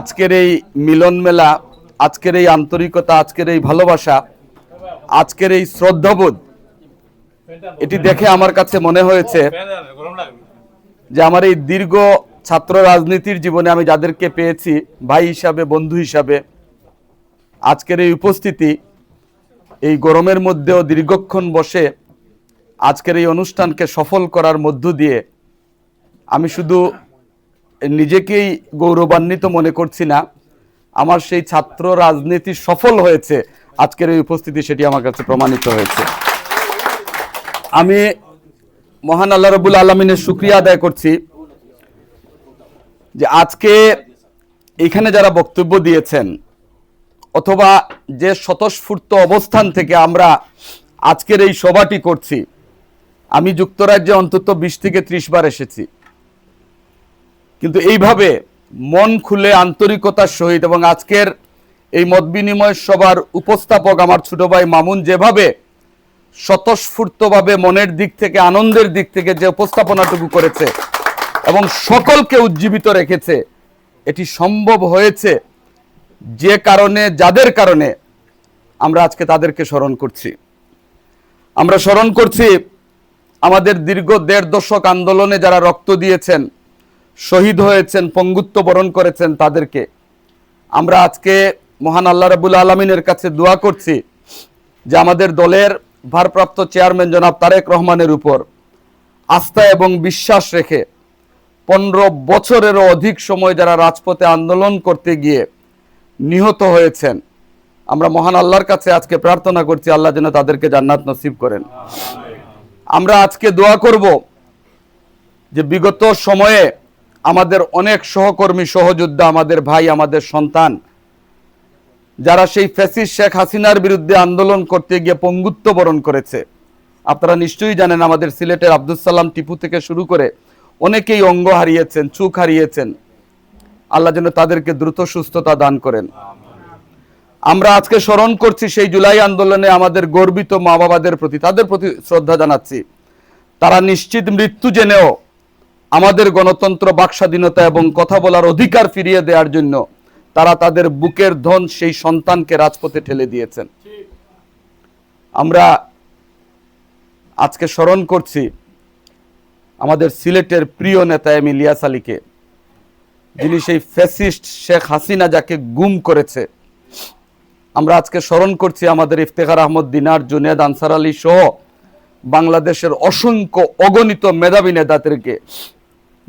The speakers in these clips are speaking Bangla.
আজকের এই মিলন মেলা, আজকের এই আন্তরিকতা, আজকের এই ভালোবাসা, আজকের এই শ্রদ্ধাবোধ, এটি দেখে আমার কাছে মনে হয়েছে যে আমার এই দীর্ঘ ছাত্র রাজনীতির জীবনে আমি যাদেরকে পেয়েছি, ভাই হিসাবে, বন্ধু হিসাবে, আজকের এই উপস্থিতি, এই গরমের মধ্যেও দীর্ঘক্ষণ বসে আজকের এই অনুষ্ঠানকে সফল করার মধ্য দিয়ে আমি শুধু নিজেকেই গৌরবান্বিত মনে করছি না। আমার সেই ছাত্র রাজনীতি সফল হয়েছে। আজকের এই উপস্থিতি সেটি আমার কাছে প্রমাণিত হয়েছে। আমি মহান আল্লাহ রবুল আলমিনের শুক্রিয়া আদায় করছি যে আজকে এখানে যারা বক্তব্য দিয়েছেন অথবা যে স্বতঃস্ফূর্ত অবস্থান থেকে আমরা আজকের এই সভাটি করছি, আমি যুক্তরাজ্যে অন্তত বিশ থেকে ত্রিশ বার এসেছি। কিন্তু এইভাবে মন খুলে আন্তরিকতার সহিত এবং আজকের এই মত বিনিময় সভার উপস্থাপক আমার ছোট ভাই মামুন যেভাবে স্বতঃস্ফূর্তভাবে মনের দিক থেকে, আনন্দের দিক থেকে যে উপস্থাপনাটুকু করেছে এবং সকলকে উজ্জীবিত রেখেছে, এটি সম্ভব হয়েছে যে কারণে, যাদের কারণে আমরা আজকে তাদেরকে স্মরণ করছি। আমরা স্মরণ করছি আমাদের দীর্ঘ দেড় দশক আন্দোলনে যারা রক্ত দিয়েছেন শহীদ হয়েছেন, পঙ্গুত্ব বরণ করেছেন তাদেরকে। আমরা আজকে মহান আল্লাহ রাবুল আলমিনের কাছে দোয়া করছি যে আমাদের দলের ভারপ্রাপ্ত চেয়ারম্যান জনাব তারেক রহমানের উপর আস্থা এবং বিশ্বাস রেখে পনেরো বছরেরও অধিক সময় যারা রাজপথে আন্দোলন করতে গিয়ে নিহত হয়েছেন, আমরা মহান আল্লাহর কাছে আজকে প্রার্থনা করছি, আল্লাহ যেন তাদেরকে জান্নাত নসিব করেন। আমরা আজকে দোয়া করব যে বিগত সময়ে আমাদের অনেক সহকর্মী, সহযোদ্ধা, আমাদের ভাই, আমাদের সন্তান, যারা সেই ফ্যাসিস শেখ হাসিনার বিরুদ্ধে আন্দোলন করতে গিয়ে পঙ্গুত্ব বরণ করেছে। আপনারা নিশ্চয়ই জানেন আমাদের সিলেটের আব্দুল সালাম টিপু থেকে শুরু করে অনেকেই অঙ্গ হারিয়েছেন, চুখ হারিয়েছেন। আল্লাহ যেন তাদেরকে দ্রুত সুস্থতা দান করেন। আমরা আজকে স্মরণ করছি সেই জুলাই আন্দোলনে আমাদের গর্বিত মা বাবাদের প্রতি, তাদের প্রতি শ্রদ্ধা জানাচ্ছি। তারা নিশ্চিত মৃত্যু জেনেও আমাদের গণতন্ত্র বাকস্বাধীনতা এবং কথা বলার অধিকার ফিরিয়ে দেওয়ার জন্য তারা তাদের বুকের ধন সেই সন্তানকে রাজপথে ঠেলে দিয়েছেন। আমরা আজকে স্মরণ করছি আমাদের সিলেটের প্রিয় নেতা এম ইলিয়াস আলীকে, যিনি সেই ফ্যাসিস্ট শেখ হাসিনা যাকে গুম করেছে। আমরা আজকে স্মরণ করছি আমাদের ইফতেখার আহমদ দিনার, জুনেদ আনসার আলী সহ বাংলাদেশের অসংখ্য অগণিত মেধাবী নেতাদেরকে।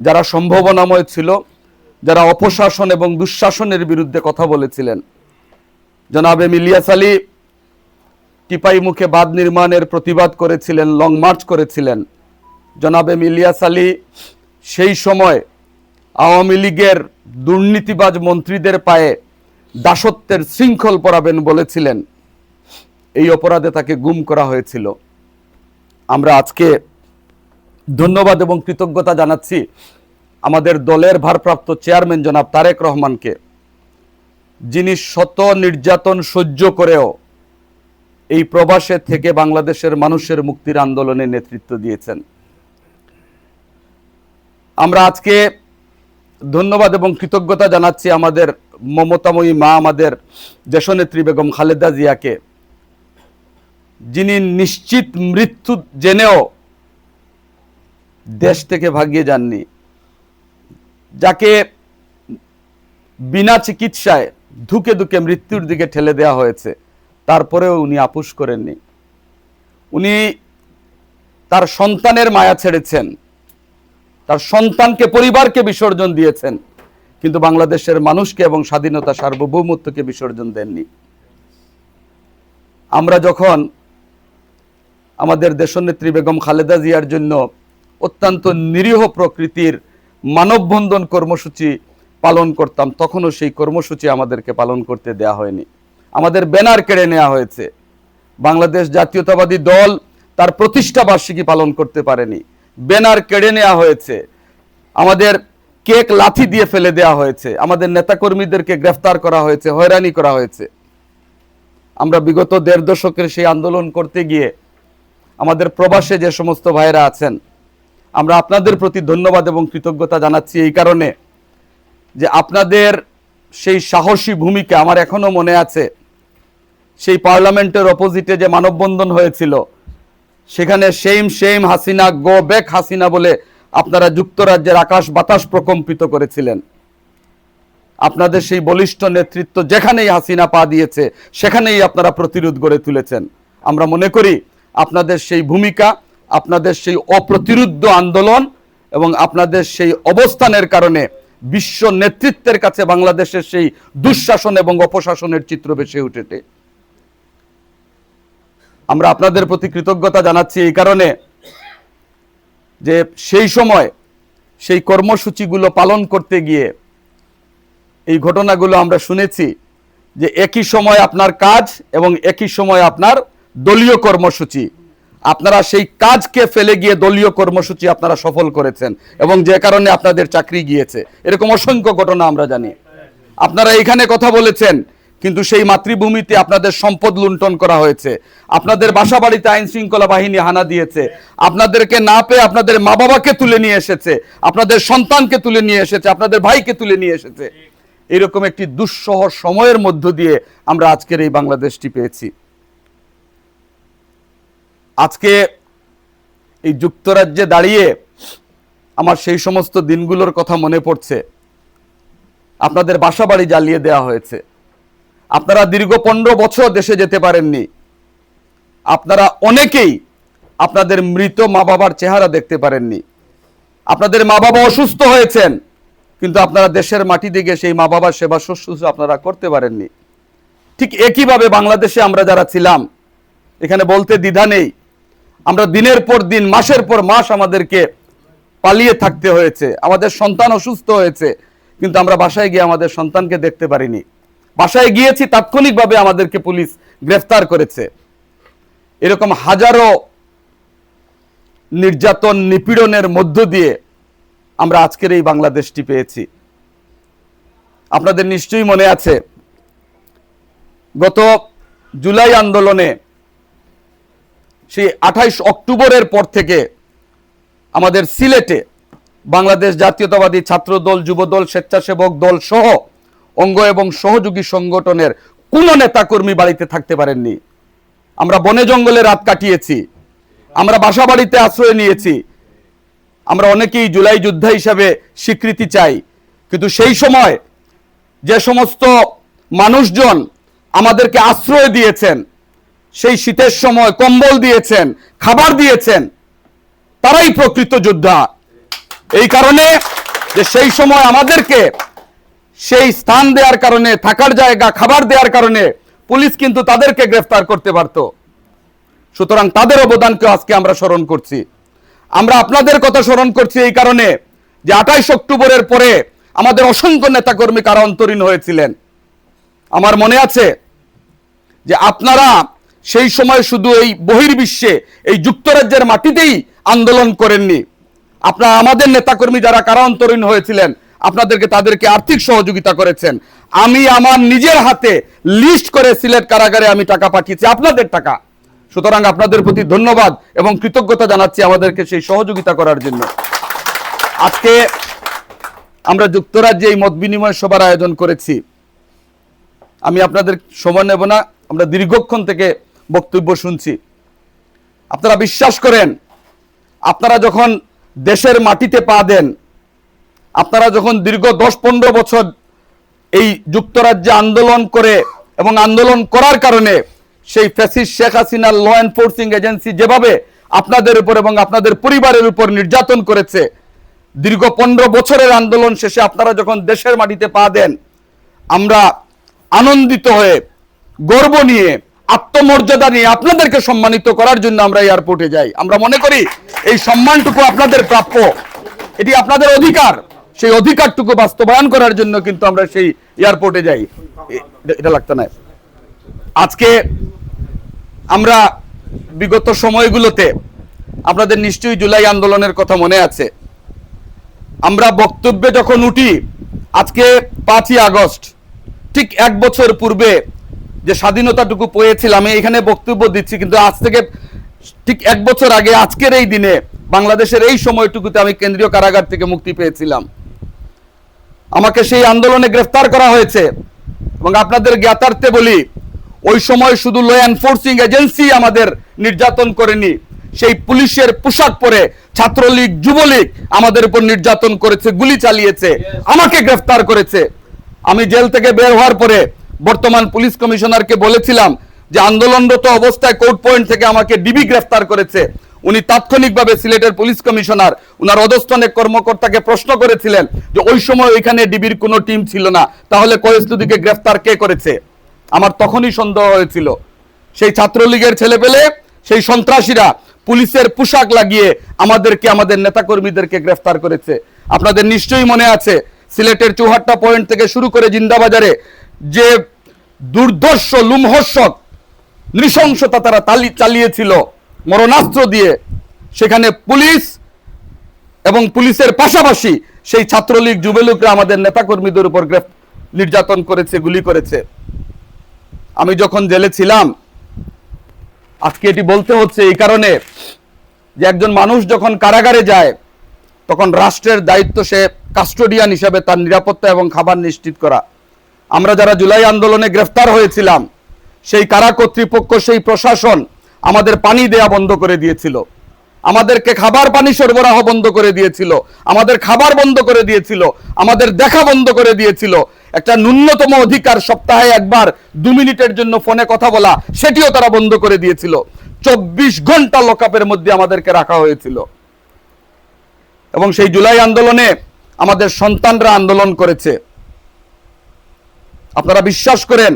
যারা সম্ভাবনাময় ছিল, যারা অপশাসন এবং দুঃশাসনের বিরুদ্ধে কথা বলেছিলেন। জনাব এম ইলিয়াস আলী টিপাই মুখে বাঁধ নির্মাণের প্রতিবাদ করেছিলেন, লং মার্চ করেছিলেন। জনাব এম ইলিয়াস আলী সেই সময় আওয়ামী লীগের দুর্নীতিবাজ মন্ত্রীদের পায়ে দাসত্বের শৃঙ্খল পরাবেন বলেছিলেন। এই অপরাধে তাকে গুম করা হয়েছিল। আমরা আজকে ধন্যবাদ এবং কৃতজ্ঞতা জানাচ্ছি আমাদের দলের ভারপ্রাপ্ত চেয়ারম্যান জনাব তারেক রহমানকে, যিনি শত নির্যাতন সহ্য করেও এই প্রবাসে থেকে বাংলাদেশের মানুষের মুক্তির আন্দোলনে নেতৃত্ব দিয়েছেন। আমরা আজকে ধন্যবাদ এবং কৃতজ্ঞতা জানাচ্ছি আমাদের মমতাময়ী মা, আমাদের দেশনেত্রী বেগম খালেদা জিয়াকে, যিনি নিশ্চিত মৃত্যু জেনেও দেশ থেকে ভাগিয়ে যাননি। যাকে বিনা চিকিৎসায় ধুকে ধুকে মৃত্যুর দিকে ঠেলে দেওয়া হয়েছে, তারপরেও উনি আপুস করেননি। উনি তার সন্তানের মায়া ছেড়েছেন। তার সন্তানকে, পরিবারকে বিসর্জন দিয়েছেন। কিন্তু বাংলাদেশের মানুষকে এবং স্বাধীনতা সার্বভৌমত্বকে বিসর্জন দেননি। আমরা যখন আমাদের দেশনেত্রী বেগম খালেদা জিয়ার জন্য অত্যন্ত নিরীহ প্রকৃতির মানববন্ধন কর্মসূচি পালন করতাম, তখনও সেই কর্মসূচি আমাদেরকে পালন করতে দেয়া হয়নি। আমাদের ব্যানার কেড়ে নেওয়া হয়েছে। বাংলাদেশ জাতীয়তাবাদী দল তার প্রতিষ্ঠা বার্ষিকী পালন করতে পারেনি। ব্যানার কেড়ে নেওয়া হয়েছে। আমাদের কেক লাথি দিয়ে ফেলে দেওয়া হয়েছে। আমাদের নেতাকর্মীদেরকে গ্রেফতার করা হয়েছে, হয়রানি করা হয়েছে। আমরা বিগত দেড় দশকের সেই আন্দোলন করতে গিয়ে আমাদের প্রবাসে যে সমস্ত ভাইরা আছেন আমরা আপনাদের প্রতি ধন্যবাদ এবং কৃতজ্ঞতা জানাচ্ছি এই কারণে যে আপনাদের সেই সাহসী ভূমিকা আমার এখনও মনে আছে। সেই পার্লামেন্টের অপোজিটে যে মানববন্ধন হয়েছিল, সেখানে same same Hasina go back Hasina বলে আপনারা যুক্তরাজ্যের আকাশ বাতাস প্রকম্পিত করেছিলেন। আপনাদের সেই বলিষ্ঠ নেতৃত্ব যেখানেই হাসিনা পা দিয়েছে, সেখানেই আপনারা প্রতিরোধ গড়ে তুলেছেন। আমরা মনে করি আপনাদের সেই ভূমিকা আপনাদের সেই অপ্রতিরুদ্ধ আন্দোলন এবং আপনাদের সেই অবস্থানের কারণে বিশ্ব নেতৃত্বের কাছে বাংলাদেশের সেই দুঃশাসন এবং অপশাসনের চিত্র ভেসে উঠেছে। আমরা আপনাদের প্রতি কৃতজ্ঞতা জানাচ্ছি এই কারণে যে সেই সময় সেই কর্মসূচিগুলো পালন করতে গিয়ে এই ঘটনাগুলো আমরা শুনেছি যে একই সময় আপনার কাজ এবং একই সময় আপনার দলীয় কর্মসূচি। আপনারা সেই কাজকে ফেলে গিয়ে দলীয় কর্মসূচি আপনারা সফল করেছেন এবং যে কারণে আপনাদের চাকরি গিয়েছে। এরকম অসংখ্য ঘটনা আমরা জানি। আপনারা এখানে কথা বলেছেন, কিন্তু সেই মাতৃভূমিতে আপনাদের সম্পদ লুণ্ঠন করা হয়েছে। আপনাদের বাসা বাড়িতে আইন শৃঙ্খলা বাহিনী হানা দিয়েছে। আপনাদেরকে না পেয়ে আপনাদের মা বাবাকে তুলে নিয়ে এসেছে। আপনাদের সন্তানকে তুলে নিয়ে এসেছে। আপনাদের ভাইকে তুলে নিয়ে এসেছে। এরকম একটি দুঃসহ সময়ের মধ্য দিয়ে আমরা আজকের এই বাংলাদেশটি পেয়েছি। আজকে এই যুক্তরাজ্যে দাঁড়িয়ে আমার সেই সমস্ত দিনগুলোর কথা মনে পড়ছে। আপনাদের বাসা বাড়ি জ্বালিয়ে দেওয়া হয়েছে। আপনারা দীর্ঘ পনেরো বছর দেশে যেতে পারেননি। আপনারা অনেকেই আপনাদের মৃত মা বাবার চেহারা দেখতে পারেননি। আপনাদের মা বাবা অসুস্থ হয়েছেন, কিন্তু আপনারা দেশের মাটি দিকে সেই মা বাবার সেবা শুশ্রূষা আপনারা করতে পারেননি। ঠিক একইভাবে বাংলাদেশে আমরা যারা ছিলাম, এখানে বলতে দ্বিধা নেই আমরা দিনের পর দিন, মাসের পর মাস আমাদেরকে পালিয়ে থাকতে হয়েছে। আমাদের সন্তান অসুস্থ হয়েছে, কিন্তু আমরা বাসায় গিয়ে আমাদের সন্তানকে দেখতে পারিনি। বাসায় গিয়েছি, তাৎক্ষণিকভাবে আমাদেরকে পুলিশ গ্রেফতার করেছে। এরকম হাজারো নির্যাতন, নিপীড়নের মধ্য দিয়ে আমরা আজকের এই বাংলাদেশটি পেয়েছি। আপনাদের নিশ্চয়ই মনে আছে, গত জুলাই আন্দোলনে সেই আঠাইশ অক্টোবরের পর থেকে আমাদের সিলেটে বাংলাদেশ জাতীয়তাবাদী ছাত্র দল যুবদল, স্বেচ্ছাসেবক দল সহ অঙ্গ এবং সহযোগী সংগঠনের কোনো নেতাকর্মী বাড়িতে থাকতে পারেননি। আমরা বনে জঙ্গলে রাত কাটিয়েছি, আমরা বাসা বাড়িতে আশ্রয় নিয়েছি, আমরা অনেকেই জুলাই যোদ্ধা হিসাবে স্বীকৃতি চাই, কিন্তু সেই সময় যে সমস্ত মানুষজন আমাদেরকে আশ্রয় দিয়েছেন সেই শীতের সময় কম্বল দিয়েছেন, খাবার দিয়েছেন, তারাই প্রকৃত যোদ্ধা। এই কারণে যে সেই সময় আমাদেরকে সেই স্থান দেওয়ার কারণে, থাকার জায়গা, খাবার দেওয়ার কারণে পুলিশ কিন্তু তাদেরকে গ্রেফতার করতে পারত। সুতরাং তাদের অবদানকে আজকে আমরা স্মরণ করছি। আমরা আপনাদের কথা স্মরণ করছি এই কারণে যে আঠাইশ অক্টোবরের পরে আমাদের অসংখ্য নেতাকর্মী কারা অন্তরীণ হয়েছিলেন। আমার মনে আছে যে আপনারা সেই সময় শুধু এই বহির্বিশ্বে, এই যুক্তরাজ্যের মাটিতেই আন্দোলন করেননি। আপনারা আমাদের নেতাকর্মী যারা কারান্তরীণ হয়েছিলেন, আপনাদেরকে তাদেরকে আর্থিক সহযোগিতা করেছেন। আমি আমার নিজের হাতে লিস্ট করে সিলেট কারাগারে আমি টাকা পাঠিয়েছি, আপনাদের টাকা। সুতরাং আপনাদের প্রতি ধন্যবাদ এবং কৃতজ্ঞতা জানাচ্ছি আমাদেরকে সেই সহযোগিতা করার জন্য। আজকে আমরা যুক্তরাজ্যে এই মত বিনিময় সভার আয়োজন করেছি। আমি আপনাদের সময় নেব না, আমরা দীর্ঘক্ষণ থেকে বক্তব্য শুনছি। আপনারা বিশ্বাস করেন, আপনারা যখন দেশের মাটিতে পা দেন, আপনারা যখন দীর্ঘ দশ পনেরো বছর এই যুক্তরাজ্যে আন্দোলন করে এবং আন্দোলন করার কারণে সেই ফ্যাসিস শেখ হাসিনার ল এনফোর্সিং এজেন্সি যেভাবে আপনাদের উপর এবং আপনাদের পরিবারের উপর নির্যাতন করেছে, দীর্ঘ পনেরো বছরের আন্দোলন শেষে আপনারা যখন দেশের মাটিতে পা দেন, আমরা আনন্দিত হয়ে, গর্ব নিয়ে আত্মমর্যাদা নিয়ে আপনাদেরকে সম্মানিত করার জন্য আমরা এয়ারপোর্টে যাই। আমরা মনে করি এই সম্মানটুকু আপনাদের প্রাপ্য। এটি আপনাদের অধিকার। সেই অধিকারটুকু বাস্তবায়ন করার জন্য কিন্তু আমরা সেই এয়ারপোর্টে যাই। এটা লাগতো না। আজকে আমরা বিগত সময়গুলোতে আপনাদের নিশ্চয়ই জুলাই আন্দোলনের কথা মনে আছে। আমরা বক্তব্যে যখন উঠি, আজকে পাঁচই আগস্ট, ঠিক এক বছর পূর্বে যে স্বাধীনতাটুকু পেয়েছিলাম, আমি এখানে বক্তব্য দিচ্ছি, কিন্তু আজ থেকে ঠিক এক বছর আগে, আজকের এই দিনে, বাংলাদেশের এই সময়টুকুতে আমি কেন্দ্রীয় কারাগার থেকে মুক্তি পেয়েছিলাম। আমাকে সেই আন্দোলনে গ্রেফতার করা হয়েছে এবং আপনাদের জ্ঞাতার্থে বলি, ওই সময় শুধু ল এনফোর্সিং এজেন্সি আমাদের নির্যাতন করেনি, সেই পুলিশের পোশাক পরে ছাত্রলীগ, যুবলীগ আমাদের উপর নির্যাতন করেছে, গুলি চালিয়েছে, আমাকে গ্রেফতার করেছে। আমি জেল থেকে বের হওয়ার পরে বর্তমান পুলিশ কমিশনারকে বলেছিলাম যে আন্দোলনরত অবস্থায় কোর্ট পয়েন্ট থেকে আমাকে ডিবি গ্রেফতার করেছে। উনি তাৎক্ষণিকভাবে সিলেটের পুলিশ কমিশনার, উনার অধস্তনে কর্মকর্তাকে প্রশ্ন করেছিলেন যে ওই সময় ওইখানে ডিবির কোনো টিম ছিল না, তাহলে কয়েসলুদিকে গ্রেফতার কে করেছে? আমার তখনই সন্দেহ হয়েছিল। সেই ছাত্রলীগের ছেলে পেলে সেই সন্ত্রাসীরা পুলিশের পোশাক লাগিয়ে আমাদেরকে, আমাদের নেতাকর্মীদেরকে গ্রেফতার করেছে। আপনাদের নিশ্চয়ই মনে আছে, সিলেটের চৌহাট্টা পয়েন্ট থেকে শুরু করে জিন্দাবাজারে যে দুর্ধর্ষ, লুমহর্ষক, নৃশংসতা তারা তালি- চালিয়েছিল মরণাস্ত্র দিয়ে, সেখানে পুলিশ এবং পুলিশের পাশাপাশি সেই ছাত্রলীগ, যুবলীগরা আমাদের নেতাকর্মীদের উপর নির্যাতন করেছে, গুলি করেছে। আমি যখন জেলে ছিলাম, আজকে এটি বলতে হচ্ছে এই কারণে যে একজন মানুষ যখন কারাগারে যায়, তখন রাষ্ট্রের দায়িত্ব সে কাস্টোডিয়ান হিসাবে তার নিরাপত্তা এবং খাবার নিশ্চিত করা। আমরা যারা জুলাই আন্দোলনে গ্রেফতার হয়েছিলাম, সেই কারা কর্তৃপক্ষ, সেই প্রশাসন আমাদের পানি দেয়া বন্ধ করে দিয়েছিল। আমাদেরকে খাবার পানি সরবরাহ বন্ধ করে দিয়েছিল। আমাদের খাবার বন্ধ করে দিয়েছিল। আমাদের দেখা বন্ধ করে দিয়েছিল। একটা ন্যূনতম অধিকার সপ্তাহে একবার দু মিনিটের জন্য ফোনে কথা বলা, সেটিও তারা বন্ধ করে দিয়েছিল। চব্বিশ ঘণ্টা লকআপের মধ্যে আমাদেরকে রাখা হয়েছিল। এবং সেই জুলাই আন্দোলনে আমাদের সন্তানরা আন্দোলন করেছে। আপনারা বিশ্বাস করেন,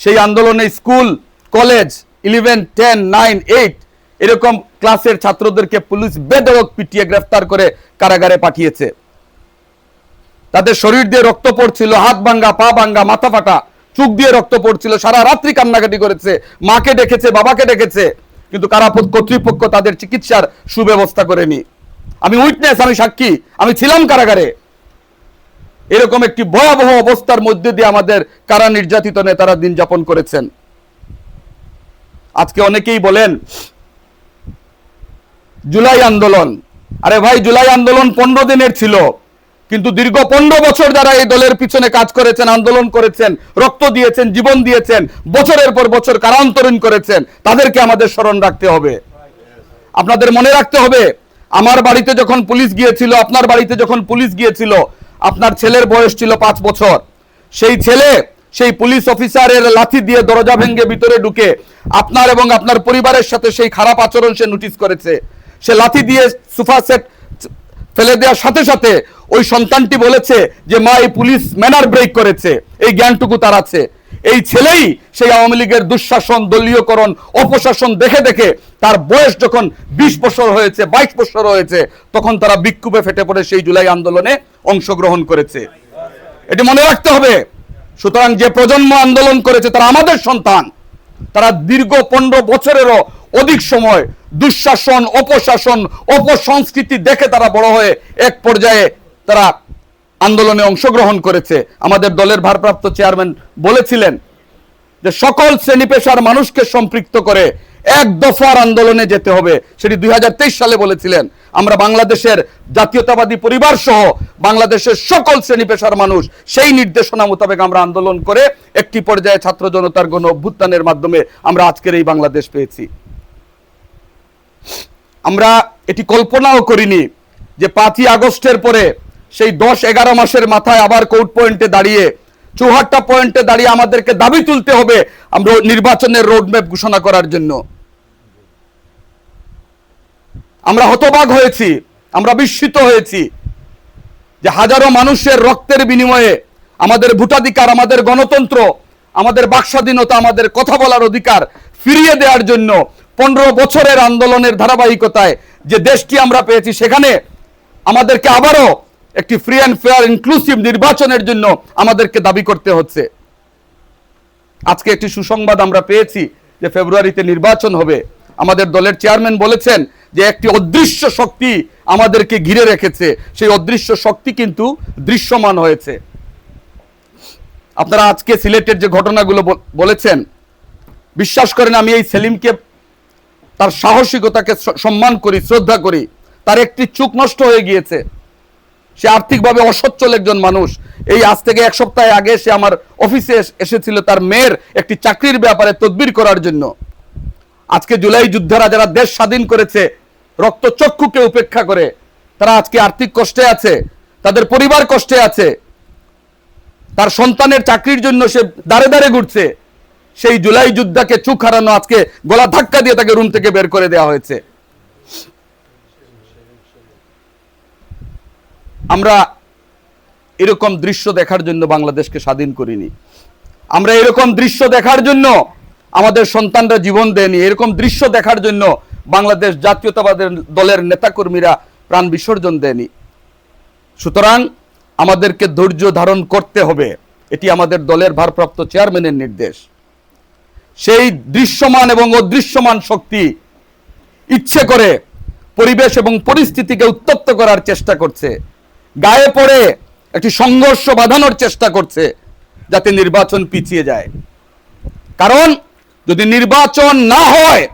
সেই আন্দোলনে school, college eleven ten nine eight এরকম ক্লাসের ছাত্রদেরকে পুলিশ বেদরক পিটিয়ে গ্রেফতার করে কারাগারে পাঠিয়েছে। তাদের শরীর দিয়ে রক্ত পড়ছিল, হাত ভাঙ্গা, পা ভাঙ্গা, মাথা ফাটা, চোখ দিয়ে রক্ত পড়ছিল, সারা রাত্রি কান্নাকাটি করেছে, মাকে ডেকেছে, বাবাকে ডেকেছে, কিন্তু কারাপদ কর্তৃপক্ষ তাদের চিকিৎসার সুব্যবস্থা করেনি। আমি উইটনেস, আমি সাক্ষী, আমি ছিলাম কারাগারে। এরকম একটি ভয়াবহ অবস্থার মধ্যে দিয়ে আমাদের কারা নির্যাতিত নেতারা দিন যাপন করেছেন। আজকে অনেকেই বলেন, জুলাই আন্দোলন। আরে ভাই, জুলাই আন্দোলন পনেরো দিনের ছিল, কিন্তু দীর্ঘ পনেরো বছর যারা এই দলের পিছনে কাজ করেছেন, আন্দোলন করেছেন, রক্ত দিয়েছেন, জীবন দিয়েছেন, বছরের পর বছর কারান্তরণ করেছেন, তাদেরকে আমাদের স্মরণ রাখতে হবে। আপনাদের মনে রাখতে হবে, আমার বাড়িতে যখন পুলিশ গিয়েছিল, আপনার বাড়িতে যখন পুলিশ গিয়েছিল আপনার ছেলের বয়স ছিল পাঁচ বছর। সেই ছেলে, সেই পুলিশ অফিসারের লাথি দিয়ে দরজা ভেঙে ভিতরে ঢুকে আপনার এবং আপনার পরিবারের সাথে সেই খারাপ আচরণ সে নোটিস করেছে। সে লাথি দিয়ে সুফা সেট ফেলে দেওয়ার সাথে সাথে ওই সন্তানটি বলেছে যে, মা, এই পুলিশ ম্যানার ব্রেক করেছে। এই জ্ঞানটুকু তার আছে। এই ছেলেই সেই আওয়ামী লীগের দুঃশাসন, দলীয়করণ, অপশাসন দেখে দেখে তার বয়স যখন বিশ বছর হয়েছে, বাইশ বছর হয়েছে, তখন তারা বিক্ষোভে ফেটে পড়ে সেই জুলাই আন্দোলনে অংশগ্রহণ করেছে। এটি মনে রাখতে হবে, সুতরাং যে প্রজন্ম আন্দোলন করেছে তারা আমাদের সন্তান। তারা দীর্ঘ পনেরো বছরেরও অধিক সময় দুঃশাসন, অপশাসন, অপসংস্কৃতি দেখে তারা বড় হয়ে এক পর্যায়ে তারা আন্দোলনে অংশগ্রহণ করেছে। আমাদের দলের ভারপ্রাপ্ত চেয়ারম্যান বলেছিলেন যে সকল শ্রেণি পেশার মানুষকে সম্পৃক্ত করে এক দফার আন্দোলনে যেতে হবে। সেটি দুই হাজার তেইশ সালে বলেছিলেন। আমরা বাংলাদেশের জাতীয়তাবাদী পরিবার সহ বাংলাদেশের সকল শ্রেণি পেশার মানুষ সেই নির্দেশনা মোতাবেক আমরা আন্দোলন করে একটি পর্যায়ে ছাত্র জনতার গণ অভ্যুত্থানের মাধ্যমে আমরা আজকের এই বাংলাদেশ পেয়েছি। আমরা এটি কল্পনাও করিনি যে পাঁচই আগস্টের পরে সেই দশ এগারো মাসের মাথায় আবার কোর্ট পয়েন্টে দাঁড়িয়ে, চৌহাট্টা পয়েন্টে দাঁড়িয়ে আমাদেরকে দাবি তুলতে হবে আমরা নির্বাচনের রোডম্যাপ ঘোষণা করার জন্য। আমরা হতবাক হয়েছি, আমরা বিস্মিত হয়েছি যে হাজারো মানুষের রক্তের বিনিময়ে আমাদের ভোটাধিকার, আমাদের গণতন্ত্র, আমাদের বাকস্বাধীনতা, আমাদের কথা বলার অধিকার ফিরিয়ে দেওয়ার জন্য পনেরো বছরের আন্দোলনের ধারাবাহিকতায় যে দেশটি আমরা পেয়েছি সেখানে আমাদেরকে আবারও একটি ফ্রি অ্যান্ড ফেয়ার ইনক্লুসিভ নির্বাচনের জন্য আমাদেরকে দাবি করতে হচ্ছে। আজকে একটি সুসংবাদ আমরা পেয়েছি যে ফেব্রুয়ারিতে নির্বাচন হবে। আমাদের দলের চেয়ারম্যান বলেছেন যে একটি অদৃশ্য শক্তি আমাদেরকে ঘিরে রেখেছে। সেই অদৃশ্য শক্তি কিন্তু দৃশ্যমান হয়েছে। আপনারা আজকে সিলেটের যে ঘটনাগুলো বলেছেন, বিশ্বাস করেন আমি এই সেলিমকে তার সাহসিকতাকে সম্মান করি, শ্রদ্ধা করি। তার একটি চোখ নষ্ট হয়ে গিয়েছে। সে আর্থিকভাবে অসচ্ছল একজন মানুষ। এই আজ থেকে এক সপ্তাহ আগে সে আমার অফিসে এসেছিল তার মেয়ের একটি চাকরির ব্যাপারে তদবির করার জন্য। আজকে জুলাই যোদ্ধারা যারা দেশ স্বাধীন করেছে রক্তচক্ষুকে উপেক্ষা করে, তারা আজকে আর্থিক কষ্টে আছে, তাদের পরিবার কষ্টে আছে। তার সন্তানের চাকরির জন্য সে দাঁড়ে দাঁড়ে ঘুরছে। সেই জুলাই যুদ্ধাকে চুখ হারানো আজকে গলা ধাক্কা দিয়ে তাকে রুম থেকে বের করে দেওয়া হয়েছে। আমরা এরকম দৃশ্য দেখার জন্য বাংলাদেশকে স্বাধীন করিনি। আমরা এরকম দৃশ্য দেখার জন্য আমাদের সন্তানরা জীবন দেয়নি। এরকম দৃশ্য দেখার জন্য বাংলাদেশ জাতীয়তাবাদের দলের নেতাকর্মীরা প্রাণ বিসর্জন দেয়নি। সুতরাং আমাদেরকে ধৈর্য ধারণ করতে হবে। এটি আমাদের দলের ভারপ্রাপ্ত চেয়ারম্যানের নির্দেশ। সেই দৃশ্যমান এবং অদৃশ্যমান শক্তি ইচ্ছে করে পরিবেশ এবং পরিস্থিতিকে উত্তপ্ত করার চেষ্টা করছে। গায়ে পড়ে একটি সংঘর্ষ বাঁধানোর চেষ্টা করছে যাতে নির্বাচন পিছিয়ে যায়। কারণ যদি নির্বাচন না হয়,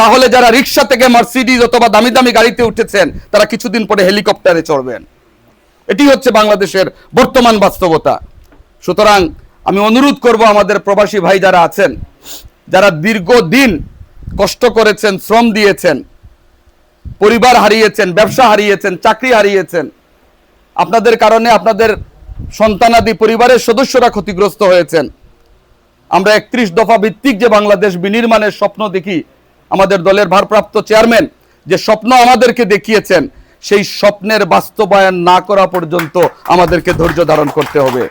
তাহলে যারা রিক্সা থেকে মার্সিডিজ অথবা দামি দামি গাড়িতে উঠেছেন, তারা কিছুদিন পরে হেলিকপ্টারে চড়বেন। এটি হচ্ছে বাংলাদেশের বর্তমান বাস্তবতা। সুতরাং আমি অনুরোধ করব আমাদের প্রবাসী ভাই যারা আছেন, যারা দীর্ঘদিন কষ্ট করেছেন, শ্রম দিয়েছেন, পরিবার হারিয়েছেন, ব্যবসা হারিয়েছেন, চাকরি হারিয়েছেন আপনাদের কারণে আপনাদের সন্তানাদি পরিবারের সদস্যরা ক্ষতিগ্রস্ত হয়েছেন। আমরা একত্রিশ দফা ভিত্তিক যে বাংলাদেশ বিনির্মাণের স্বপ্ন দেখি, আমাদের দলের ভারপ্রাপ্ত চেয়ারম্যান যে স্বপ্ন আমাদেরকে দেখিয়েছেন, সেই স্বপ্নের বাস্তবায়ন না করা পর্যন্ত আমাদেরকে ধৈর্য ধারণ করতে হবে।